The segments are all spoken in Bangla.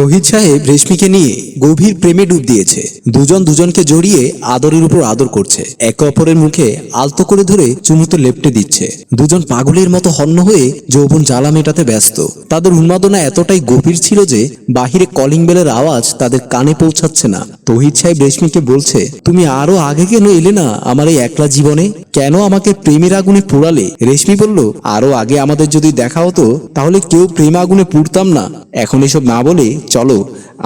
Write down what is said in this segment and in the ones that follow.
তহিদ সাহেব রেশমিকে নিয়ে গভীর প্রেমে ডুব দিয়েছে। দুজন দুজনকে জড়িয়ে আদরের উপর আদর করছে। একে অপরের মুখে আলতো করে ধরে চুমুতে লেপটে দিচ্ছে। দুজন পাগলের মতো হন্য হয়ে যৌবন জ্বালা মেটাতে ব্যস্ত। তাদের উন্মাদনা এতটাই গভীর ছিল যে বাহিরে কলিং বেলের আওয়াজ তাদের কানে পৌঁছাচ্ছে না। তহিদ সাহেব রেশমিকে বলছে, তুমি আরও আগে কেন এলে না আমার এই একলা জীবনে? কেন আমাকে প্রেমের আগুনে পোড়ালে? রেশমি বলল, আরও আগে আমাদের যদি দেখা হতো, তাহলে কেউ প্রেম আগুনে পুড়তাম না। এখন এসব না বলে চলো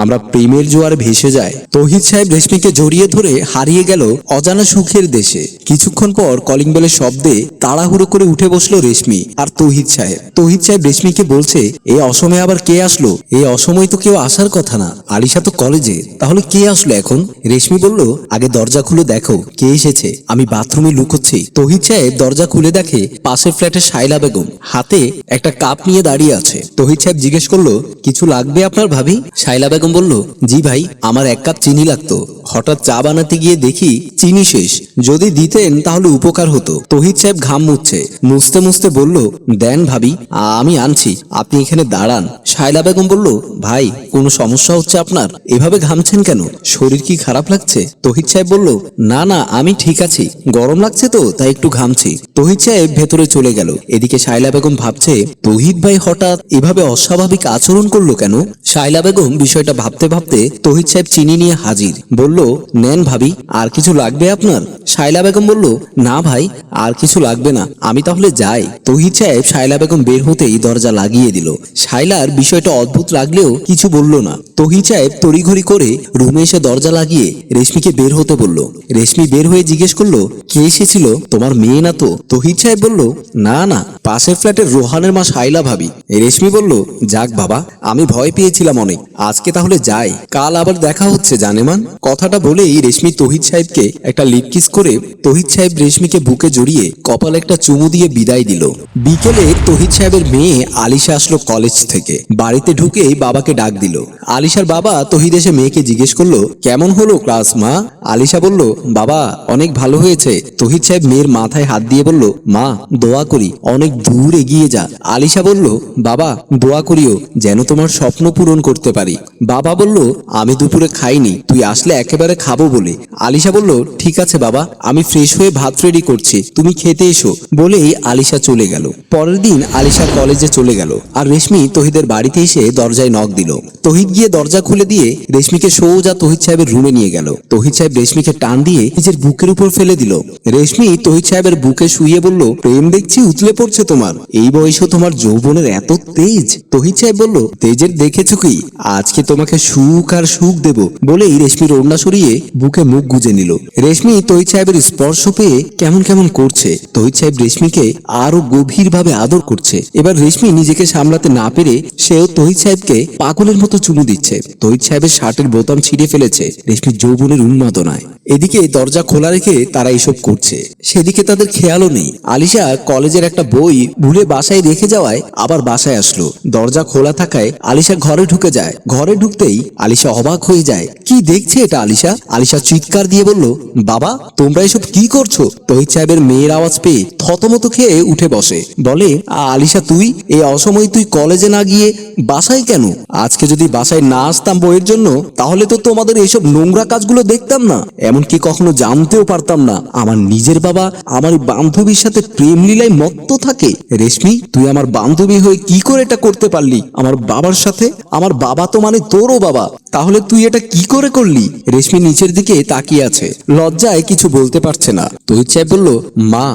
আমরা প্রেমের জোয়ার ভেসে যায় তহিদ সাহেব রেশমিকে জড়িয়ে ধরে হারিয়ে গেল অজানা সুখের দেশে। কিছুক্ষণ পর কলিং বেলের শব্দে তাড়াহুড়ো করে উঠে বসল রেশমি আর তহিদ সাহেব। তহিদ সাহেব রেশমিকে বলছে এই অসময়ে আবার কে আসলো? এই অসময় তো কেউ আসার কথা না। আলিশা তো কলেজে, তাহলে কে আসলো এখন? রেশমি বলল, আগে দরজা খুলে দেখো, কে এসেছে? আমি বাথরুমে লুকোচ্ছি। তহিদ সাহেব দরজা খুলে দেখে পাশের ফ্ল্যাটে শাইলা বেগম, হাতে একটা কাপ নিয়ে দাঁড়িয়ে আছে। তহিদ সাহেব জিজ্ঞেস করল, কিছু লাগবে আপনার ভাবি? শাইলা বেগম বলল, জি ভাই, আমার এক কাপ চিনি লাগতো। হঠাৎ চা বানাতে গিয়ে দেখি চিনি শেষ। যদি দিতেন তাহলে উপকার হতো। তহিদ সাহেব ঘাম মুছছে। মুছতে মুছতে বলল, দেন ভাবি, আমি আনছি। আপনি এখানে দাঁড়ান। শাইলা বেগম বলল, ভাই, কোনো সমস্যা হচ্ছে আপনার? এভাবে ঘামছেন কেন? শরীর কি খারাপ লাগছে? তহিদ সাহেব বলল, না না, আমি ঠিক আছি। গরম লাগছে তো, তাই একটু ঘামছি। তহিদ সাহেব ভেতরে চলে গেল। এদিকে শাইলা বেগম ভাবছে তহিদ ভাই হঠাৎ এভাবে অস্বাভাবিক আচরণ করল কেন? শাইলা বেগম বিষয়টা ভাবতে ভাবতে তহিদ সাহেব চিনি নিয়ে হাজির। বলল নেন ভাবি আর কিছু লাগবে আপনার? শাইলা বেগম বলল, না ভাই, আর কিছু লাগবে না। আমি তাহলে যাই। তহিদ সাহেব শাইলা বেগম বের হতেই দরজা লাগিয়ে দিল। শাইলার বিষয়টা অদ্ভুত লাগলেও কিছু বলল না। তহিদ সাহেব তড়িঘড়ি করে রুমে এসে দরজা লাগিয়ে রেশমিকে বের হতে বলল। রেশমি বের হয়ে জিজ্ঞেস করল, কে এসেছিল? তোমার মেয়ে না তো? তহিদ সাহেব বলল, না না, পাশের ফ্ল্যাটের রোহানের মা শাইলা ভাবি। রেশমি বলল, যাক বাবা, আমি ভয় পেয়েছিলাম অনেক। আজকে তাহলে যাই। কাল আবার দেখা হচ্ছে জানেমান কথাটা বলেই রেশমি তহিদ সাহেবকে একটা লিপ কিস করে তহিদ সাহেব রেশমিকে বুকে জড়িয়ে কপাল একটা চুমু দিয়ে বিদায় দিল। বিকেলে তহিদ সাহেবের মেয়ে আলিশা আসলো কলেজ থেকে। বাড়িতে ঢুকেই বাবাকে ডাক দিল। আলিশার বাবা তহিদ এসে মেয়েকে জিজ্ঞেস করল, কেমন হলো ক্লাস, মা? আলিশা বলল, বাবা, অনেক ভালো হয়েছে। তহিদ সাহেব মেয়ের মাথায় হাত দিয়ে বলল, মা, দোয়া করি, অনেক দূর এগিয়ে যা। আলিশা বলল, বাবা, দোয়া করিও, যেন তোমার স্বপ্ন পূরণ করতে পারি। বাবা বলল, আমি দুপুরে খাইনি, তুই আসলে একেবারে খাব বলে। আলিশা বলল, ঠিক আছে বাবা। আমি ফ্রেশ হয়ে ভাত রেডি করছি, তুমি খেতে এসো, বলেই আলিশা চলে গেল। পরের দিন আলিশা কলেজে চলে গেল, আর রেশমি তহিদের বাড়িতে এসে দরজায় নক দিল। তহিদ গিয়ে দরজা খুলে দিয়ে রেশমিকে সোজা তহিদ সাহেবের রুমে নিয়ে গেল। তহিদ সাহেব রেশমিকে টান দিয়ে নিজের বুকের উপর ফেলে দিল। রেশমি তহিদ সাহেবের বুকে শুয়ে বলল, প্রেম দেখছি উতলে পড়ছে তোমার। এই বয়সে তোমার যৌবনের এত তেজ? তহিদ সাহেব বলল, তেজের দেখেছ কি? আজকে তোমাকে সুখ আর সুখ দেব, বলেই রেশমির ওড়না সরিয়ে বুকে মুখ গুজে নিল। রেশমি তহিদ সাহেবের স্পর্শ পেয়ে কেমন কেমন করছে তহিদ সাহেব রেশমিকে আরও গভীর ভাবে আদর করছে। এবার রেশমি নিজেকে সামলাতে না পেরে সেও তহিদ সাহেবকে পাগলের মতো চুমু দিচ্ছে। তহিদ সাহেবের শার্টের বোতাম ছিঁড়ে ফেলেছে রেশমির যৌবনের উন্মাদনায়। এদিকে দরজা খোলা রেখে তারা এসব করছে। সেদিকে তাদের খেয়ালও নেই। আলিশা কলেজের একটা বই ভুলে বাসায় রেখে যাওয়ায় আবার বাসায় আসলো। দরজা খোলা থাকায় আলিশা ঘরে ঢুকে যায়। ঘরে ঢুকতেই আলিশা অবাক হয়ে যায়। কি দেখছে এটা আলিশা? আলিশা চিৎকার দিয়ে বলল, বাবা, তোমরা এসব কি করছ? তহিদ সাহেবের মেয়ের আওয়াজ পেয়ে থতমত খেয়ে উঠে বসে। বলে, আলিশা, তুই এই অসময় তুই কলেজে না গিয়ে বাসায় কেন? আজকে যদি বাসায় না আসতাম বইয়ের জন্য, তাহলে তো তোমাদের এইসব নোংরা কাজগুলো দেখতাম না। এমনকি কখনো জানতেও পারতাম না, আমার নিজের বাবা আমার বান্ধবীর সাথে প্রেম লীলায় মত্ত থাকে। রেশমি, তুই আমার বান্ধবী হয়ে কি করে এটা করতে পারলি? আমার বাবার সাথে? আমার বাবা তো মানে তোরও বাবা। তাহলে তুই এটা কি করে করলি? রেশমি নিচের দিকে তাকিয়ে আছে। লজ্জায় কিছু বলতে পারছে না। তহিদ সাহেব বলল, মা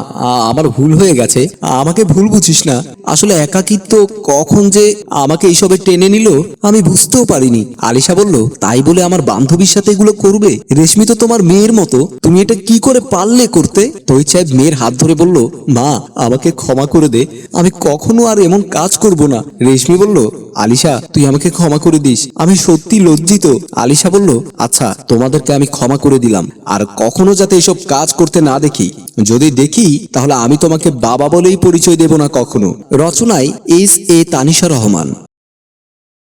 আমার ভুল হয়ে গেছে। আমাকে ভুল বুঝিস না। আসলে একাকিত্ব কখন যে আমাকে এইসবে টেনে নিল, আমি বুঝতেও পারিনি। আলিশা বলল, তাই বলে আমার বান্ধবীর সাথে এগুলো করবে? রেশমি তো তোমার মেয়ের মতো। তুমি এটা কি করে পারলে করতে? তহিদ সাহেব মেয়ের হাত ধরে বলল, মা, আমাকে ক্ষমা করে দে। আমি কখনো আর এমন কাজ করব না। রেশমি বলল, আলিশা, তুই আমাকে ক্ষমা করে দিস। আমি সত্যি লজ্জিত। আলিশা বলল আচ্ছা তোমাদেরকে আমি ক্ষমা করে দিলাম। আর কখনো যাতে এসব কাজ করতে না দেখি। যদি দেখি, তাহলে আমি তোমাকে বাবা বলেই পরিচয় দেব না কখনো। রচনায় এস এ তানিশা রহমান।